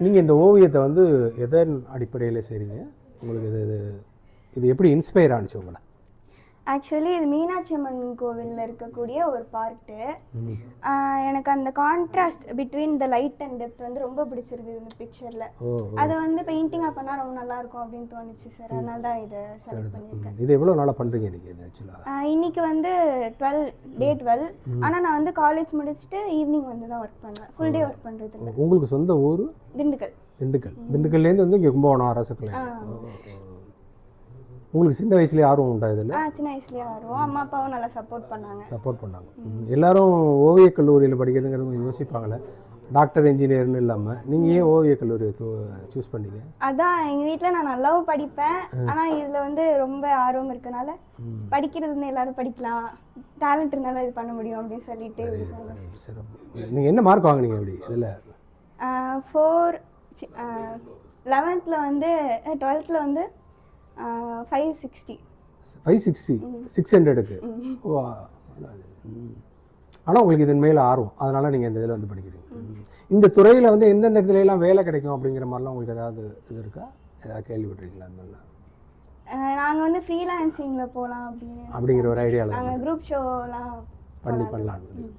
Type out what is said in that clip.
நீங்கள் இந்த ஓவியத்தை வந்து எதன் அடிப்படையில் செய்கிறீங்க உங்களுக்கு இது இது இது எப்படி இன்ஸ்பயர் ஆனிச்சு உங்களை? ஆக்சுவலி இது மீனாட்சி அம்மன் கோவிலில் இருக்கக்கூடிய ஒரு பார்ட்டு எனக்கு அந்த contrast between the light and depth வந்து ரொம்ப பிடிச்சிருக்குது இந்த பிக்சரில் அதை வந்து பெயிண்டிங்காக பண்ணால் ரொம்ப நல்லா இருக்கும் அப்படின்னு தோணுச்சு சார் அதனால தான் இதை செலக்ட் பண்ணியிருக்கேன். இது எவ்வளோ நாளாக பண்ணுறீங்க நீங்கள் இது ஆக்சுவலாக இன்னைக்கு வந்து டுவெல் டே டுவெல் ஆனால் நான் வந்து காலேஜ் முடிச்சுட்டு ஈவினிங் வந்து தான் ஒர்க் பண்ணுவேன் ஃபுல் டே ஒர்க் பண்ணுறது உங்களுக்கு சொந்த ஊர்? திண்டுக்கல். திண்டுக்கல். திண்டுக்கல்லேருந்து வந்து இங்கே கும்பகோணம் அரசுக்கலை உங்களுக்கு சின்ன வயசுலேயே ஆர்வம் உண்டா இதில்? ஆ சின்ன வயசுலேயே வருவோம் அம்மா அப்பாவும் நல்லா சப்போர்ட் பண்ணாங்க. சப்போர்ட் பண்ணாங்க. எல்லாரும் ஓவியக் கல்லூரியில் படிக்கிறதுங்கிறது கொஞ்சம் யோசிப்பாங்களே டாக்டர் இன்ஜினியர்னு இல்லாமல் நீங்கள் ஏன் ஓவியக் கல்லூரி சூஸ் பண்ணீங்க? அதான் எங்கள் வீட்டில் நான் நல்லாவும் படிப்பேன். ஆனால் இதில் வந்து ரொம்ப ஆர்வம் இருக்கனால. படிக்கிறது வந்து எல்லாரும் படிக்கலாம். டேலண்ட் இருந்தாலும் இது பண்ண முடியும் அப்படின்னு சொல்லிட்டு நீங்கள் என்ன மார்க் வாங்குனீங்க அப்படி இதில்? ஃபோர் லெவன்த்தில் வந்து டுவெல்த்தில் வந்து five sixty five sixty six ஹண்ட்ரடுக்கு ஓ ஆனால் உங்களுக்கு இதன் மேலே ஆர்வம். அதனால் நீங்கள் இந்த இதில் வந்து படிக்கிறீங்க. இந்த துறையில் வந்து எந்தெந்த இடத்துல எல்லாம் வேலை கிடைக்கும் அப்படிங்கிற மாதிரிலாம் உங்களுக்கு ஏதாவது இது இருக்கா? ஏதாவது கேள்விப்பட்டிருக்கீங்களா அந்த மாதிரிலாம்? நாங்கள் வந்து ஃப்ரீலான்சிங்கில் போகலாம் அப்படின்னு. அப்படிங்கிற ஒரு ஐடியாவில் நாங்கள் குரூப் ஷோலாம் பண்ணி பண்ணலான்னு